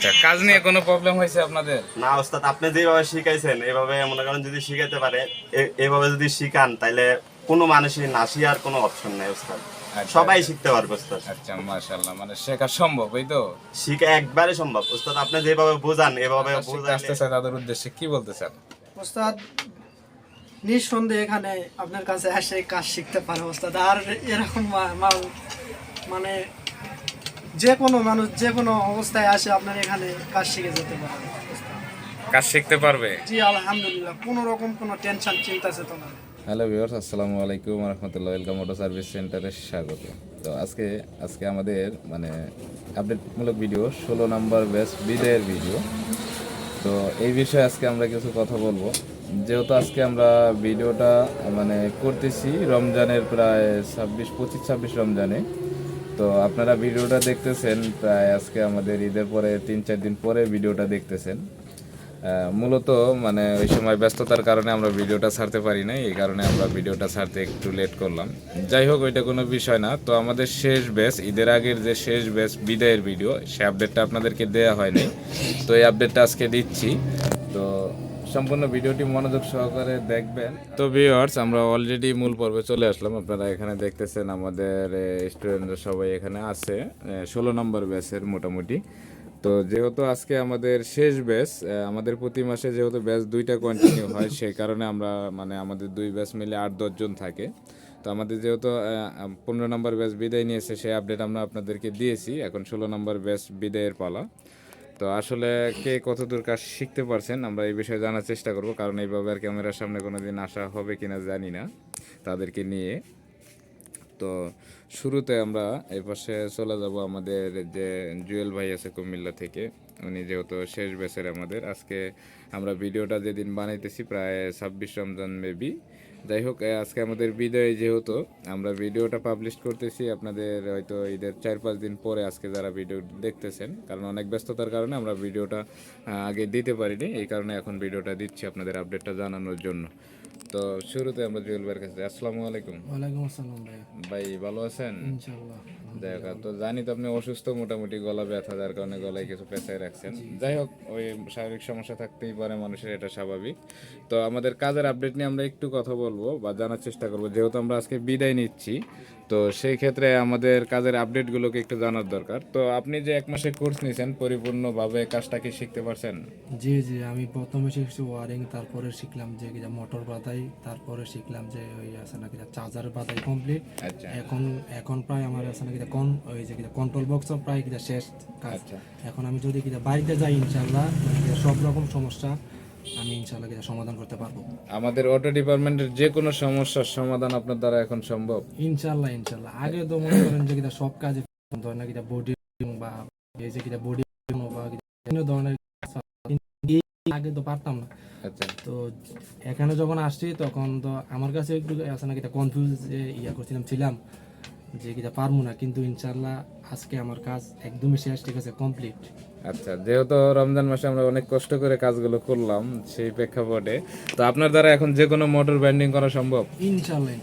আচ্ছা কাজ নিয়ে কোনো প্রবলেম হয়েছে আপনাদের? না ওস্তাদ আপনি যেভাবে শিখাইছেন এভাবে মনে করেন যদি শিখাইতে পারে এভাবে যদি শিখান তাহলে কোনো মানুষই না শিখার কোনো অপশন নাই ওস্তাদ। আচ্ছা। সবাই শিখতে পারবে ওস্তাদ। আচ্ছা মাশাআল্লাহ মানে শেখা সম্ভব এই তো? শিখা একবারে সম্ভব। ওস্তাদ আপনি যেভাবে বোঝান এভাবে শিখতে বোঝাইলে তাদের উদ্দেশ্যে কি বলতে চান ওস্তাদ নিঃসন্দেহে এখানে আপনার কাছে এসে কাজ শিখতে পারে ওস্তাদ। আর এরকম মানে যে কোনো মানুষ যে কোনো অবস্থায় আসে আপনার এখানে কাজ শিখে যেতে পারে। কাজ শিখতে পারবে? জি আলহামদুলিল্লাহ। কোনো রকম কোনো টেনশন চিন্তা চেতনা নেই। হ্যালো ভিউয়ার্স আসসালামু আলাইকুম রহমতুল্লাহ ওয়েলকাম অটো সার্ভিস সেন্টারে স্বাগত। তো আজকে আজকে আমাদের মানে আপডেটমূলক ভিডিও ষোলো নাম্বার বেস্ট বিদায়ের ভিডিও তো এই বিষয়ে আজকে আমরা কিছু কথা বলব। যেহেতু আজকে আমরা ভিডিওটা মানে করতেছি রমজানের প্রায় ছাব্বিশ পঁচিশ ছাব্বিশ রমজানে। তো আপনারা ভিডিওটা দেখতেছেন, প্রায় আজকে আমাদের ঈদের পরে তিন চার দিন পরে ভিডিওটা দেখতেছেন। মূলত মানে ওই সময় ব্যস্ততার কারণে আমরা ভিডিওটা ছাড়তে পারি না এই কারণে আমরা ভিডিওটা ছাড়তে একটু লেট করলাম। যাই হোক, ওইটা কোনো বিষয় না। তো আমাদের শেষ ব্যাচ ঈদের আগের যে শেষ ব্যাচ বিদায়ের ভিডিও সে আপডেটটা আপনাদেরকে দেওয়া হয়নি। তো এই আপডেটটা আজকে দিচ্ছি। তো সম্পূর্ণ ভিডিওটি মনোযোগ সহকারে দেখবেন। তো ভিউয়ার্স আমরা অলরেডি মূল পর্বে চলে আসলাম। আপনারা এখানে দেখতেছেন আমাদের স্টুডেন্টরা সবাই এখানে আছে। ষোলো নম্বর ব্যাচের মোটামুটি। তো যেহেতু আজকে আমাদের শেষ ব্যাচ আমাদের প্রতি মাসে যেহেতু ব্যাচ দুইটা কন্টিনিউ হয় সেই কারণে আমরা মানে আমাদের দুই ব্যাচ মিলে আট দশজন থাকে। তো আমাদের যেহেতু পনেরো নম্বর ব্যাচ বিদায় নিয়েছে সেই আপডেট আমরা আপনাদেরকে দিয়েছি। এখন ষোলো নম্বর ব্যাচ বিদায়ের পালা। তো আসলে কে কতদূর কাজ শিখতে পারছেন, আমরা এই বিষয়ে জানার চেষ্টা করব। কারণ এইভাবে আর ক্যামেরার সামনে কোনোদিন আসা হবে কিনা জানি না তাদেরকে নিয়ে। তো শুরুতে আমরা এই পাশে চলে যাব আমাদের যে জুয়েল ভাই আছে কুমিল্লা থেকে। উনি যেহেতু শেষ ব্যাচের আমাদের। আজকে আমরা ভিডিওটা যেদিন বানাইতেছি, প্রায় ছাব্বিশ রমজান মেবি যাই হোক আজকে আমাদের বিদায় যেহেতু, আমরা ভিডিওটা পাবলিশ করতেছি, আপনাদের হয়তো ঈদের চার পাঁচ দিন পরে আজকে যারা ভিডিও দেখতেছেন, কারণ অনেক ব্যস্ততার কারণে আমরা ভিডিওটা আগে দিতে পারিনি, এই কারণে এখন ভিডিওটা দিচ্ছি আপনাদের আপডেটটা জানানোর জন্য। তো শুরুতে আমরা জুয়েল ভাইয়ের কাছে আসসালামু আলাইকুম। ওয়ালাইকুম আসসালাম ভাই ভাই ভালো আছেন? ইনশাল্লাহ যাই হোক তো জানি তো আপনি অসুস্থ মোটামুটি গলা ব্যথা যার কারণে গলায় কিছু পেঁচাই রাখছেন। যাই হোক ওই শারীরিক সমস্যা থাকতেই পারে মানুষের এটা স্বাভাবিক। তো আমাদের কাজের আপডেট নিয়ে আমরা একটু কথা বলব বা জানার চেষ্টা করব। যেহেতু আমরা আজকে বিদায় নিচ্ছি তো সেই ক্ষেত্রে আমাদের কাজের আপডেটগুলোকে একটু জানার দরকার। তো আপনি যে এক মাসে কোর্স নিয়েছেন পরিপূর্ণভাবে কাজটা কি শিখতে পারছেন? জি জি আমি প্রথমে শিখছি ওয়ারিং তারপরে শিখলাম যে মোটর বাদাই তারপরে শিখলাম যে ওই আছে না কিনা চার্জার বাদাই কমপ্লিট এখন এখন প্রায় আমার আছে না কিনা ওই যে কিনা কন্ট্রোল বক্সও প্রায় কিনা শেষ কাজ। আচ্ছা। এখন আমি যদি কিনা বাড়িতে যাই ইনশাল্লাহ সব রকম সমস্যা আমি ইনশাল্লাহ কিনা সমাধান করতে পারব। আমাদের অটো ডিপার্টমেন্টের যে কোনো সমস্যার সমাধান আপনার দ্বারা এখন সম্ভব। ইনশাল্লাহ ইনশাল্লাহ আগে তো মনে করেন যে কিনা সব কাজে ধরেন না কিনা বডি বা এই যে কিনা বডি বা বিভিন্ন ধরনের আগে তো পারতাম না। আচ্ছা। তো এখানে যখন আসছি তখন তো আমার কাছে একটু কিটা কনফিউজ যে ইয়া করছিলাম ছিলাম যে কিটা পারব না। কিন্তু ইনশাল্লাহ আজকে আমার কাজ একদমই শেষ ঠিক আছে কমপ্লিট আচ্ছা যেহেতু রমজান মাসে আমরা অনেক কষ্ট করে কাজগুলো করলাম সেই প্রেক্ষাপটে তো আপনার দ্বারা এখন যে কোনো মোটর ব্যান্ডিং করা সম্ভব? ইনশাল্লাহ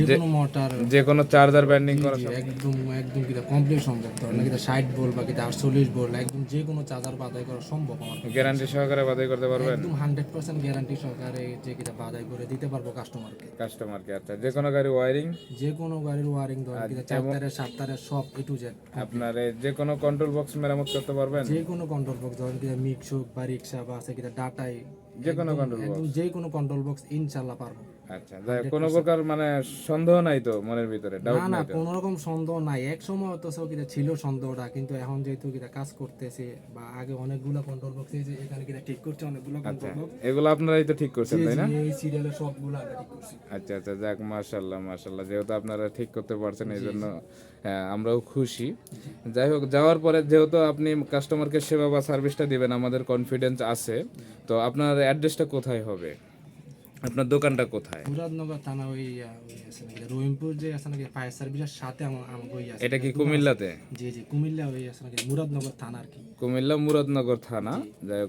যে কোনো মোটর যে কোনো চার্জার ব্যান্ডিং করা একদম একদম কিটা কমপ্লিট সম্ভব। ধরেন কিটা ষাট বল বা কিটা আটচল্লিশ বল একদম যে কোনো চার্জার বাদাই করা সম্ভব আমার গ্যারান্টি সহকারে বাদাই করতে পারবেন? একদম হান্ড্রেড পার্সেন্ট গ্যারান্টি সহকারে যে কিটা বাদাই করে দিতে পারব কাস্টমারকে কাস্টমারকে আচ্ছা যে কোনো গাড়ি ওয়ারিং যে কোনো গাড়ির ওয়ারিং ধরেন কিটা চার তারের সাত তারের সব এ টু আপনার যে কোনো কন্ট্রোল বক্স মেরামত করতে পারবেন? যে কোনো কন্ট্রোল বক্স ধরেন কি মিক্স হোক বা রিক্সা বা আছে কি ডাটাই যে কোনো কন্ট্রোল বক্স যে কোনো কন্ট্রোল বক্স ইনশাল্লাহ পারব। আচ্ছা যাই কোনো প্রকার মানে সন্দেহ নাই তো মনের ভিতরে ডাউট না না কোনো রকম সন্দেহ নাই। এক সময় তো সব ছিল সন্দেহটা কিন্তু এখন যেহেতু কাজ করতেছে বা আগে অনেকগুলো কন্ট্রোল বক্স এই যে এখানে কিনা ঠিক করছে অনেকগুলো কন্ট্রোল বক্স এগুলো আপনারাই তো ঠিক করছেন তাই না? এই সিরিয়ালের সবগুলো আমরা ঠিক করছি। আচ্ছা আচ্ছা যাক যেহেতু আপনারা ঠিক করতে পারছেন এই জন্য হ্যাঁ, আমরাও খুশি। যাই হোক যাওয়ার পরে যেহেতু আপনি কাস্টমারকে সেবা বা সার্ভিসটা দিবেন আমাদের কনফিডেন্স আছে তো আপনার অ্যাড্রেসটা কোথায় হবে? আপনার দোকানটা কোথায়? মুরাদনগর থানা ওই রহিমপুর যে আছে নাকি ফায়ার সার্ভিসের সাথে আছে এটা কি কুমিল্লাতে? জি জি কুমিল্লা ওই আছে নাকি মুরাদনগর থানা আর কি। কুমিল্লা মুরাদনগর থানা। যাই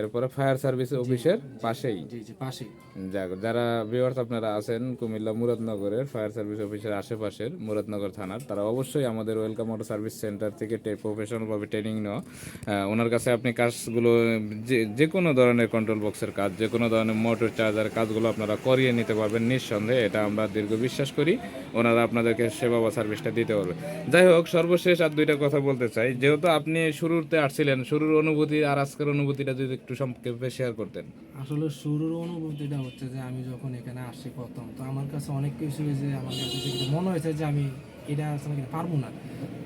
এরপরে ফায়ার সার্ভিস অফিসের পাশেই। জি জি পাশেই। যাক যারা ভিউয়ার্স আপনারা আছেন কুমিল্লা মুরাদনগরের ফায়ার সার্ভিস অফিসের আশেপাশের মুরাদনগর থানার তারা অবশ্যই আমাদের ওয়েলকাম মোটর সার্ভিস সেন্টার থেকে প্রফেশনালভাবে ট্রেনিং নেওয়া। ওনার কাছে আপনি কাজগুলো যে যে কোনো ধরনের কন্ট্রোল বক্সের কাজ যে কোনো ধরনের মোটর চার্জার কাজগুলো আপনারা করিয়ে নিতে পারবেন নিঃসন্দেহে, এটা আমরা দীর্ঘ বিশ্বাস করি, ওনারা আপনাদেরকে সেবা বা সার্ভিসটা দিতে পারবে। যাই হোক, সর্বশেষ আর দুইটা কথা বলতে চাই, যেহেতু আপনি শুরুতে আসছিলেন, শুরুর অনুভূতি আর আজকের অনুভূতিটা যদি একটু সংক্ষেপে শেয়ার করতেন। আসলে শুরুর অনুভূতিটা হচ্ছে যে, আমি যখন এখানে আসি প্রথম, তো আমার কাছে অনেক কিছু যে আমার কাছে মনে হয়েছে যে, আমি এটা আসলে পারব না।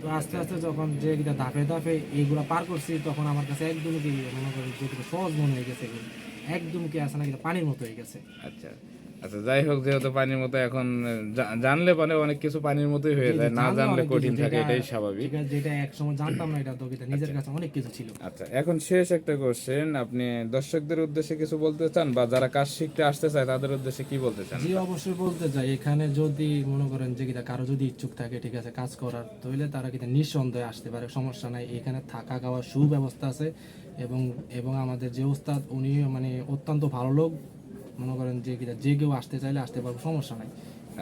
তো আস্তে আস্তে যখন যে এটা ধাপে ধাপে এইগুলো পার করছি, তখন আমার কাছে একদম কি মনে করি সহজ মনে হয়ে গেছে। একদম কি আসলে কি পানির মতো হয়ে গেছে। আচ্ছা আচ্ছা যাই হোক যেহেতু পানির মতো এখন জানলে মানে অনেক কিছু পানির মতোই হয়ে যায় না জানলে কঠিন থাকে এটাই স্বাভাবিক। যেটা এক সময় জানতাম না এটা তো এটা নিজের কাছে অনেক কিছু ছিল। আচ্ছা এখন শেষ একটা কোশ্চেন আপনি দর্শকদের উদ্দেশ্যে কিছু বলতে চান বা যারা কাজ শিখতে আসতে চায় তাদের উদ্দেশ্যে কি বলতে চান? জি অবশ্যই বলতে চাই এখানে যদি মনে করেন যে কিনা কারও যদি ইচ্ছুক থাকে ঠিক আছে কাজ করার তাহলে তারা কিন্তু নিঃসন্দেহে আসতে পারে সমস্যা নাই এখানে থাকা খাওয়ার সুব্যবস্থা আছে। এবং এবং আমাদের যে ওস্তাদ উনি মানে অত্যন্ত ভালো লোক। মনে করেন যে কিনা যে কেউ আসতে চাইলে আসতে পারবে সমস্যা নাই।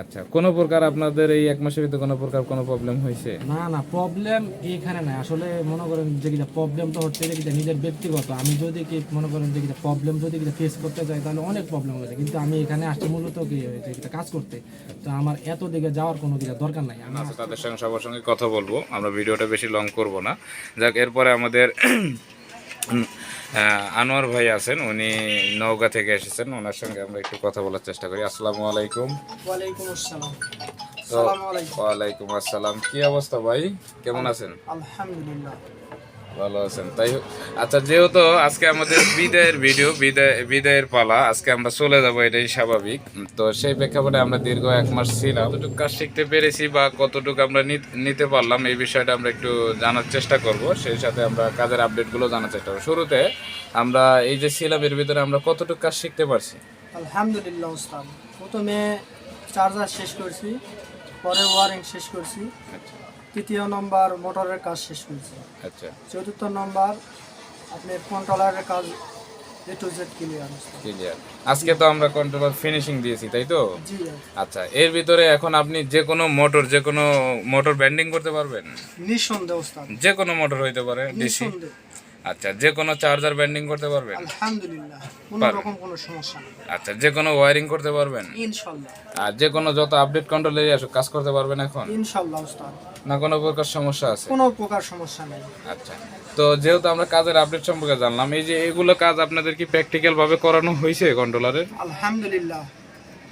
আচ্ছা কোনো প্রকার আপনাদের এই এক মাসের ভিতরে কোনো প্রকার কোনো প্রবলেম হয়েছে? না না প্রবলেম এখানে নাই। আসলে মনে করেন যে কিনা প্রবলেম তো হচ্ছে যে কিনা নিজের ব্যক্তিগত। আমি যদি কি মনে করেন যে কিনা প্রবলেম যদি কিনা ফেস করতে যাই তাহলে অনেক প্রবলেম হয়েছে। কিন্তু আমি এখানে আসছি মূলত কি যে কিনা কাজ করতে। তো আমার এত দিকে যাওয়ার কোনো কিনা দরকার নাই। আমি তাদের সঙ্গে সবার সঙ্গে কথা বলব। আমরা ভিডিওটা বেশি লং করব না। যাক এরপরে আমাদের আনোয়ার ভাই আছেন উনি নওগাঁ থেকে এসেছেন ওনার সঙ্গে আমরা একটু কথা বলার চেষ্টা করি। আসসালামু আলাইকুম। ওয়ালাইকুম আসসালাম। আলাইকুম। ওয়ালাইকুম আসসালাম। কি অবস্থা ভাই? কেমন আছেন? আলহামদুলিল্লাহ। ভালো আছেন। তাই হোক। আচ্ছা যেহেতু আজকে আমাদের বিদায়ের ভিডিও বিদায় বিদায়ের পালা আজকে আমরা চলে যাব এটাই স্বাভাবিক। তো সেই প্রেক্ষাপটে আমরা দীর্ঘ এক মাস ছিলাম। কতটুকু কাজ শিখতে পেরেছি বা কতটুকু আমরা নিতে পারলাম এই বিষয়টা আমরা একটু জানার চেষ্টা করব। সেই সাথে আমরা কাজের আপডেটগুলো জানার চেষ্টা করব। শুরুতে আমরা এই যে ছিলাম এর ভিতরে আমরা কতটুকু কাজ শিখতে পারছি? আলহামদুলিল্লাহ উস্তাদ প্রথমে চার্জার শেষ করছি পরে ওয়ারিং শেষ করছি। আচ্ছা। তৃতীয় নম্বর মোটরের কাজ শেষ হয়েছে। আচ্ছা। চতুর্থ নম্বর আপনি কন্ট্রোলারের কাজ A to Z clear clear আজকে তো আমরা কন্ট্রোলার ফিনিশিং দিয়েছি তাই তো? জি আচ্ছা এর ভিতরে এখন আপনি যে কোনো মোটর যে কোনো মোটর ব্যান্ডিং করতে পারবেন? নিঃসন্দেহ যে কোনো মোটর হইতে পারে ডিসি আচ্ছা যে কোনো চার্জার ব্যান্ডিং করতে পারবেন? আলহামদুলিল্লাহ কোনো রকম কোনো সমস্যা নেই। আচ্ছা যে কোনো ওয়ারিং করতে পারবেন? আর যে কোনো যত আপডেট কন্ট্রোল এরিয়া আসুক কাজ করতে পারবেন এখন? না কোনো প্রকার সমস্যা আছে? কোনো প্রকার সমস্যা নেই। আচ্ছা তো যেহেতু আমরা কাজের আপডেট সম্পর্কে জানলাম এই যে এগুলো কাজ আপনাদের কি প্র্যাকটিক্যাল ভাবে করানো হয়েছে কন্ট্রোলারের আলহামদুলিল্লাহ।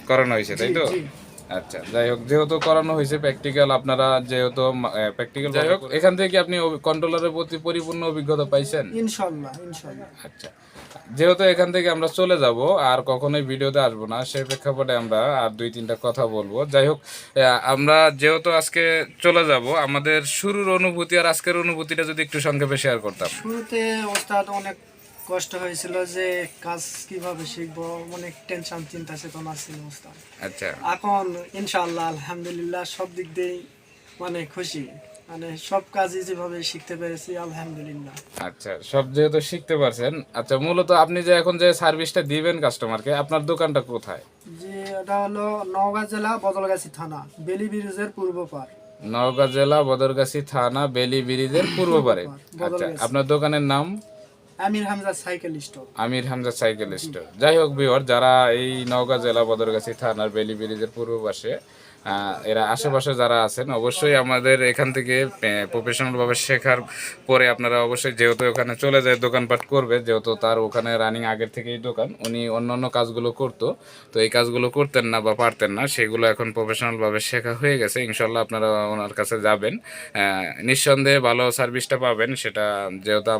করানো হয়েছে তাই তো। আচ্ছা যাই হোক যেহেতু করানো হয়েছে প্র্যাকটিক্যাল আপনারা যেহেতু প্র্যাকটিক্যাল যাই হোক। এখান থেকে আপনি কন্ট্রোলারের প্রতি পরিপূর্ণ অভিজ্ঞতা পাইছেন? ইনশাল্লাহ ইনশাল্লাহ। আচ্ছা যেহেতু এখান থেকে আমরা চলে যাব আর কখনোই ভিডিওতে আসব না সেই প্রেক্ষাপটে আমরা আর দুই তিনটা কথা বলব। যাই হোক আমরা যেহেতু আজকে চলে যাব আমাদের শুরুর অনুভূতি আর আজকের অনুভূতিটা যদি একটু সংক্ষেপে শেয়ার করতাম। শুরুতে ওস্তাদ অনেক কষ্ট হয়েছিল যে কাজ কীভাবে শিখব অনেক টেনশন চিন্তা চেতনা ছিল আচ্ছা। এখন ইনশাআল্লাহ আলহামদুলিল্লাহ সব দিক দিয়েই মানে খুশি। মানে সব কাজই যেভাবে শিখতে পেরেছি আলহামদুলিল্লাহ। আচ্ছা সব যেহেতু শিখতে পারছেন আচ্ছা মূলত আপনি যে এখন যে সার্ভিসটা দিবেন কাস্টমারকে আপনার দোকানটা কোথায়? যে এটা হলো নওগাঁ জেলা বদলগাছি থানা বেলি ব্রিজের পূর্ব পার নওগাঁ জেলা বদরগাছি থানা বেলি ব্রিজের পূর্ব পারে আচ্ছা আপনার দোকানের নাম? Amir Hamza cycle store Amir Hamza cycle store যাই হোক বিহর যারা এই নওগাঁ জেলা বদরগাছি থানার বেলি ব্রিজের পূর্ব পাশে এরা আশেপাশে যারা আছেন, অবশ্যই আমাদের এখান থেকে প্রফেশনাল ভাবে শেখার পরে আপনারা অবশ্যই যেহেতু ওখানে চলে যায়, দোকানপাট করবে, যেহেতু তার ওখানে রানিং আগের থেকেই দোকান, উনি অন্য অন্য কাজগুলো করতো, তো এই কাজগুলো করতেন না বা পারতেন না, সেগুলো এখন প্রফেশনালভাবে শেখা হয়ে গেছে ইনশাল্লাহ আপনারা ওনার কাছে যাবেন। নিঃসন্দেহে ভালো সার্ভিসটা পাবেন, সেটা যেহেতু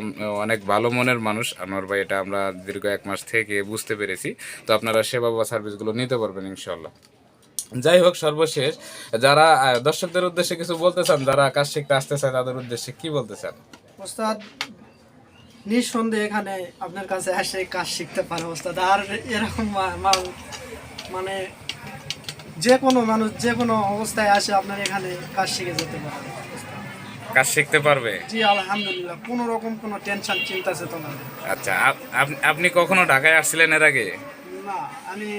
অনেক ভালো মনের মানুষ আনোয়ার ভাই, এটা আমরা দীর্ঘ এক মাস থেকে বুঝতে পেরেছি, তো আপনারা সেবা বা সার্ভিসগুলো নিতে পারবেন ইনশাল্লাহ যাই হোক সর্বশেষ যারা দর্শকদের উদ্দেশ্যে কিছু বলতে চান যারা কাজ শিখতে আসতে চায় তাদের উদ্দেশ্যে কি বলতে চান? ওস্তাদ নিঃসন্দেহে এখানে আপনার কাছে এসে কাজ শিখতে পারে ওস্তাদ। আর এরকম মানে যে কোনো মানুষ যে কোনো অবস্থায় আসে আপনার এখানে কাজ শিখে যেতে পারে কাজ শিখতে পারবে? জি আলহামদুলিল্লাহ। কোনো রকম কোনো টেনশন চিন্তা চেতনা আচ্ছা আপ- আপ- আপনি কখনো ঢাকায় আসছিলেন এর আগে? না আমি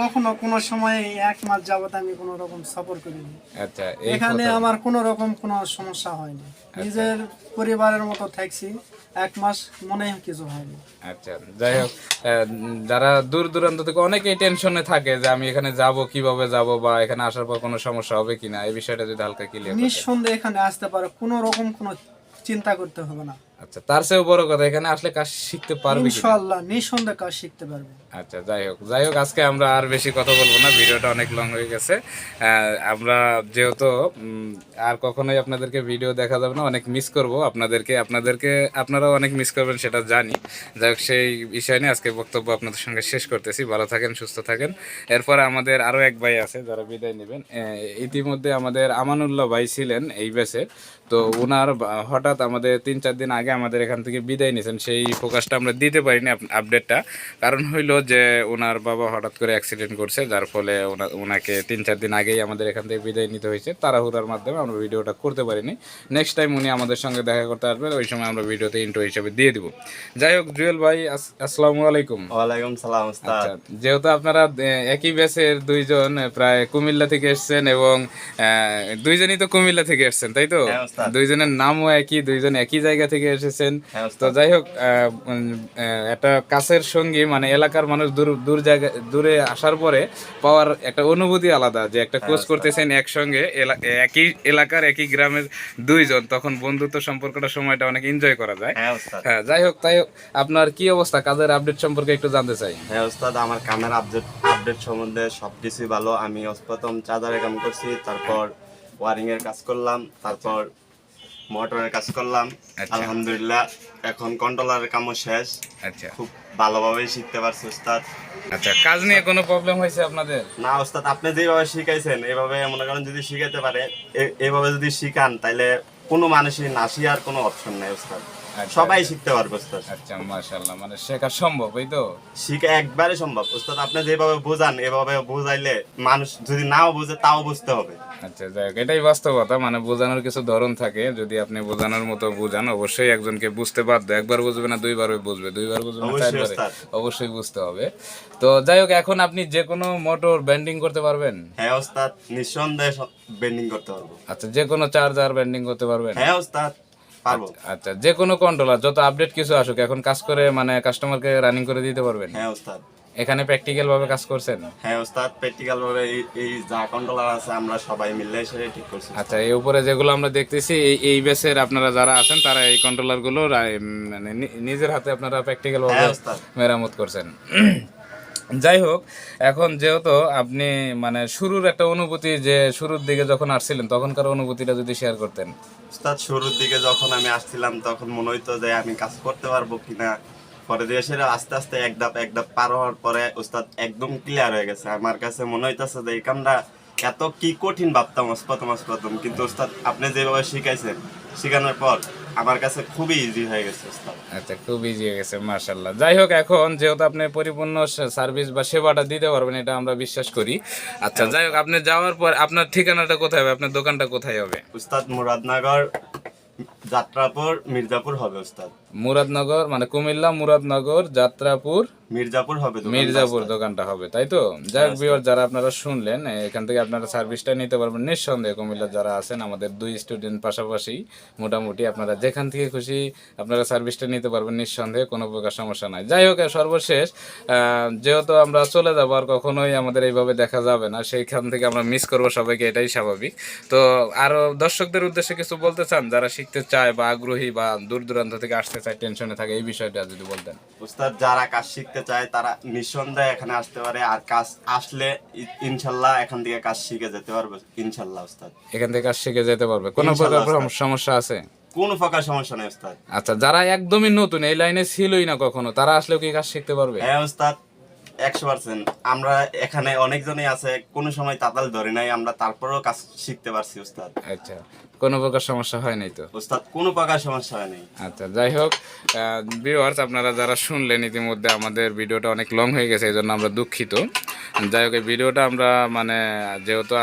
কখনো কোনো সময় এক মাস যাবত আমি কোনো রকম সফর করিনি। আচ্ছা এখানে আমার কোনো রকম কোনো সমস্যা হয়নি। নিজের পরিবারের মতো থাকছি এক মাস মনে কিছু হয়নি। আচ্ছা যাই হোক যারা দূর দূরান্ত থেকে অনেকেই টেনশনে থাকে যে আমি এখানে যাব কীভাবে যাব বা এখানে আসার পর কোনো সমস্যা হবে কিনা এই বিষয়টা যদি হালকা ক্লিয়ার নিঃসন্দেহে এখানে আসতে পারে কোনো রকম কোনো চিন্তা করতে হবে না। আচ্ছা তার চেয়েও বড় কথা এখানে আসলে কাজ শিখতে পারবে ইনশাআল্লাহ নিঃসন্দেহে কাজ শিখতে পারবে। আচ্ছা যাই হোক যাই হোক আজকে আমরা আর বেশি কথা বলব না ভিডিওটা অনেক লং হয়ে গেছে। আমরা যেহেতু আর কখনোই আপনাদেরকে ভিডিও দেখা যাবে না অনেক মিস করব আপনাদেরকে আপনাদেরকে আপনারাও অনেক মিস করবেন সেটা জানি। যাই হোক সেই বিষয় নিয়ে আজকে বক্তব্য আপনাদের সঙ্গে শেষ করতেছি ভালো থাকেন সুস্থ থাকেন। এরপরে আমাদের আরও এক ভাই আছে যারা বিদায় নেবেন। ইতিমধ্যে আমাদের আমানুল্লাহ ভাই ছিলেন এই ব্যাচের তো ওনার হঠাৎ আমাদের তিন চার দিন আগে আমাদের এখান থেকে বিদায় নিয়েছেন সেই ফোকাসটা আমরা দিতে পারিনি আপ- আপডেটটা কারণ হইল যে ওনার বাবা হঠাৎ করে অ্যাক্সিডেন্ট করছে যার ফলে ওনাকে তিন চার দিন আগেই আমাদের এখান থেকে বিদায় নিতে হয়েছে। তাড়াহুড়ার মাধ্যমে আমরা ভিডিওটা করতে পারিনি। নেক্সট টাইম উনি আমাদের সঙ্গে দেখা করতে আসবেন ওই সময় আমরা ভিডিওতে ইন্টো হিসেবে দিয়ে দিব। যাই হোক জুয়েল ভাই আস- আসসালামু আলাইকুম। ওয়ালাইকুম সালাম আচ্ছা যেহেতু আপনারা একই ব্যাচের দুইজন প্রায় কুমিল্লা থেকে এসেছেন এবং দুইজনই তো কুমিল্লা থেকে এসেছেন তাই তো? হ্যাঁ। দুইজনের নামও একই দুইজন একই জায়গা থেকে এসেছেন। হ্যাঁ, তো যাই হোক একটা কাছের সঙ্গী মানে এলাকার মানুষ দূর দূর জায়গা দূরে আসার পরে পাওয়ার একটা অনুভূতি আলাদা যে একটা হ্যাঁ, কোচ করতেছেন একসঙ্গে একই এলাকার একই গ্রামের দুইজন তখন বন্ধুত্ব সম্পর্কটা সময়টা অনেক এনজয় করা যায়। হ্যাঁ হ্যাঁ যাই হোক তাই হোক, আপনার কি অবস্থা? কাজের আপডেট সম্পর্কে একটু জানতে চাই। হ্যাঁ ওস্তাদ আমার কামের আপডেট আপডেট সম্বন্ধে সবকিছুই ভালো। আমি প্রথম চার্জারের কাম করছি তারপর ওয়ারিং এর কাজ করলাম তারপর মোটরের কাজ করলাম। আচ্ছা। আলহামদুলিল্লাহ এখন কন্ট্রোলারের কামও শেষ। আচ্ছা। খুব ভালোভাবে শিখতে পারছি ওস্তাদ আচ্ছা কাজ নিয়ে কোনো প্রবলেম হয়েছে আপনাদের? না ওস্তাদ আপনি যেভাবে শিখাইছেন এভাবে মনে করেন যদি শিখাইতে পারে এভাবে যদি শিখান তাহলে কোনো মানুষই নাসি আর কোনো অপশন নাই ওস্তাদ। সবাই শিখতে পারবে ওস্তাদ আচ্ছা মাশাআল্লাহ মানে শেখা সম্ভব এই তো? শিখা একবারে সম্ভব। ওস্তাদ আপনি যেভাবে বোঝান এভাবে বোঝাইলে মানুষ যদি নাও বুঝে তাও বুঝতে হবে। আচ্ছা যাই হোক এটাই বাস্তবতা মানে বোঝানোর কিছু ধরন থাকে। যদি আপনি বোঝানোর মতো বোঝান অবশ্যই একজনকে বুঝতে বাধ্য। একবার বুঝবে না দুইবার বুঝবে। দুইবার বুঝবে না অবশ্যই চারবারে অবশ্যই বুঝতে হবে। তো যাই হোক এখন আপনি যে কোনো মোটর ব্যান্ডিং করতে পারবেন? হ্যাঁ ওস্তাদ নিঃসন্দেহে বেন্ডিং করতে পারব। আচ্ছা যে কোনো চার্জার ব্যান্ডিং করতে পারবেন? হ্যাঁ ওস্তাদ পারব। আচ্ছা যে কোনো কন্ট্রোলার যত আপডেট কিছু আসুক এখন কাজ করে মানে কাস্টমারকে রানিং করে দিতে পারবেন? হ্যাঁ ওস্তাদ। এখানে প্র্যাকটিক্যাল ভাবে কাজ করছেন? হ্যাঁ ওস্তাদ প্র্যাকটিক্যাল ভাবে এই- এই যা কন্ট্রোলার আছে আমরা সবাই মিলে সেটা ঠিক করছি। আচ্ছা এই উপরে যেগুলো আমরা দেখতেছি এই এই বেসের আপনারা যারা আছেন তারা এই কন্ট্রোলারগুলো রা- মানে নি- নিজের হাতে আপনারা প্র্যাকটিক্যাল ভাবে হ্যাঁ ওস্তাদ। মেরামত করছেন। যাই হোক, এখন যেহেতু আপনি মানে শুরুর একটা অনুভূতি যে শুরুর দিকে যখন আসছিলেন, তখনকার অনুভূতিটা যদি শেয়ার করতেন। উস্তাদ, শুরুর দিকে যখন আমি আসছিলাম, তখন মনে হইতো যে আমি কাজ করতে পারব কিনা। পরে দেশের আস্তে আস্তে এক ধাপ এক ধাপ পার হওয়ার পরে উস্তাদ একদম ক্লিয়ার হয়ে গেছে। আমার কাছে মনে হইতেছে যে এই কামটা এত কি কঠিন ভাবতাম প্রথম প্রথম কিন্তু ওস্তাদ আপনি যেভাবে শিখাইছেন শেখানোর পর আমার কাছে খুবই ইজি হয়ে গেছে ওস্তাদ। আচ্ছা খুব ইজি হয়ে গেছে মার্শাল্লাহ যাই হোক এখন যেহেতু আপনি পরিপূর্ণ সার্ভিস বা সেবাটা দিতে পারবেন এটা আমরা বিশ্বাস করি। আচ্ছা যাই হোক আপনি যাওয়ার পর আপনার ঠিকানাটা কোথায় হবে? আপনার দোকানটা কোথায় হবে? উস্তাদ মুরাদনগর যাত্রাপুর মির্জাপুর হবে উস্তাদ মুরাদনগর মানে কুমিল্লা মুরাদনগর যাত্রাপুর মির্জাপুর হবে মির্জাপুর দোকানটা হবে তাই তো? যাই হোক ভিউয়ার যারা আপনারা শুনলেন এখান থেকে আপনারা সার্ভিসটা নিতে পারবেন নিঃসন্দেহে। কুমিল্লার যারা আছেন আমাদের দুই স্টুডেন্ট পাশাপাশি মোটামুটি আপনারা যেখান থেকে খুশি আপনারা সার্ভিসটা নিতে পারবেন নিঃসন্দেহে কোনো প্রকার সমস্যা নাই। যাই হোক সর্বশেষ আহ, যেহেতু আমরা চলে যাব আর কখনোই আমাদের এইভাবে দেখা যাবে না সেইখান থেকে আমরা মিস করব সবাইকে এটাই স্বাভাবিক। তো আরও দর্শকদের উদ্দেশ্যে কিছু বলতে চান? যারা শিখতে চায় বা আগ্রহী বা দূর দূরান্ত থেকে আসতে চায় টেনশনে থাকে এই বিষয়টা যদি বলতেন। উস্তাদ যারা কাজ শিখতে চায় তারা নিঃসন্দেহে এখানে আসতে পারে আর কাজ আসলে ইনশাল্লাহ এখান থেকে কাজ শিখে যেতে পারবে ইনশাল্লাহ উস্তাদ। এখান থেকে কাজ শিখে যেতে পারবে। কোনো প্রকার সমস্যা আছে? কোন প্রকার সমস্যা নেই উস্তাদ। আচ্ছা যারা একদমই নতুন এই লাইনে ছিলই না কখনো তারা আসলেও কি কাজ শিখতে পারবে? হ্যাঁ উস্তাদ। একশো পার্সেন্ট। আমরা এখানে অনেকজনই আছে কোনো সময় তাতাল ধরে নাই আমরা তারপরেও কাজ শিখতে পারছি উস্তাদ। আচ্ছা কোনো প্রকার সমস্যা হয় নাই তো? উস্তাদ কোনো প্রকার সমস্যা হয় নাই। আচ্ছা যাই হোক ভিউয়ার্স আপনারা যারা শুনলেন ইতিমধ্যে আমাদের ভিডিওটা অনেক লং হয়ে গেছে এই জন্য আমরা দুঃখিত। যাই হোক, এই ভিডিওটা আমরা মানে যেহেতু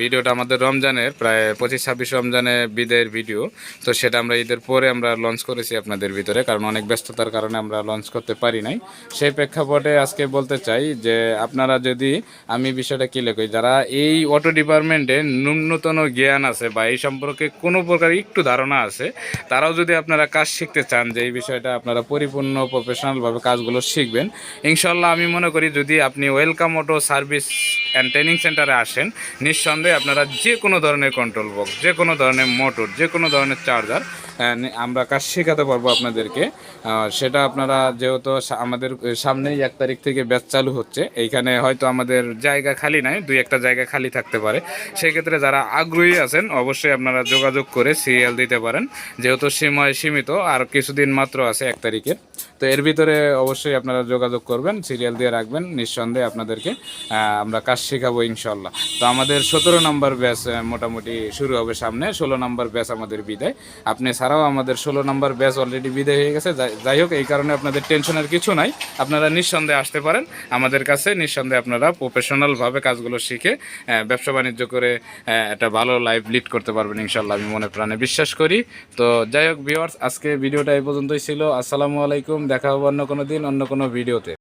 ভিডিওটা আমাদের রমজানের প্রায় পঁচিশ ছাব্বিশ রমজানে বিদের ভিডিও, তো সেটা আমরা ঈদের পরে আমরা লঞ্চ করেছি আপনাদের ভিতরে, কারণ অনেক ব্যস্ততার কারণে আমরা লঞ্চ করতে পারি নাই। সেই প্রেক্ষাপটে আজকে বলতে চাই যে আপনারা যদি, আমি বিষয়টা কি লেখি, যারা এই অটো ডিপার্টমেন্টে ন্যূনতম জ্ঞান আছে বা এই সম্পর্কে কোনো প্রকার একটু ধারণা আছে, তারাও যদি আপনারা কাজ শিখতে চান, যে এই বিষয়টা আপনারা পরিপূর্ণ প্রফেশনালভাবে কাজগুলো শিখবেন ইনশাল্লাহ আমি মনে করি যদি আপনি welcome auto service and training সেন্টারে আসেন, নিঃসন্দেহে আপনারা যে কোনো ধরনের কন্ট্রোল বক্স যে কোনো ধরনের মোটর যে কোনো ধরনের চার্জার আমরা কাজ শেখাতে পারব আপনাদেরকে। সেটা আপনারা যেহেতু আমাদের সামনেই এক তারিখ থেকে ব্যাচ চালু হচ্ছে, এইখানে হয়তো আমাদের জায়গা খালি নাই, দুই একটা জায়গা খালি থাকতে পারে। সেক্ষেত্রে যারা আগ্রহী আছেন, অবশ্যই আপনারা যোগাযোগ করে সিরিয়াল দিতে পারেন, যেহেতু সময় সীমিত, আর কিছুদিন মাত্র আছে এক তারিখে। তো এর ভিতরে অবশ্যই আপনারা যোগাযোগ করবেন, সিরিয়াল দিয়ে রাখবেন, নিঃসন্দেহে আপনাদেরকে আমরা কাজ শেখাবো ইনশাল্লাহ তো আমাদের সতেরো নম্বর ব্যাচ মোটামুটি শুরু হবে সামনে, ষোলো নম্বর ব্যাচ আমাদের বিদায়। আপনি ছাড়াও আমাদের ষোলো নম্বর ব্যাচ অলরেডি বিদায় হয়ে গেছে। যাই- যাই হোক, এই কারণে আপনাদের টেনশনের কিছু নাই। আপনারা নিঃসন্দেহে আসতে পারেন। আমাদের কাছে নিঃসন্দেহে আপনারা প্রফেশনালভাবে কাজগুলো শিখে ব্যবসা বাণিজ্য করে একটা ভালো লাইফ লিড করতে পারবেন ইনশাল্লাহ আমি মনে প্রাণে বিশ্বাস করি। তো যাই হোক ভিওয়ার্স আজকে ভিডিওটা এই পর্যন্তই ছিল। আসসালামু আলাইকুম, দেখা হবে অন্য কোনো দিন, অন্য কোনো ভিডিওতে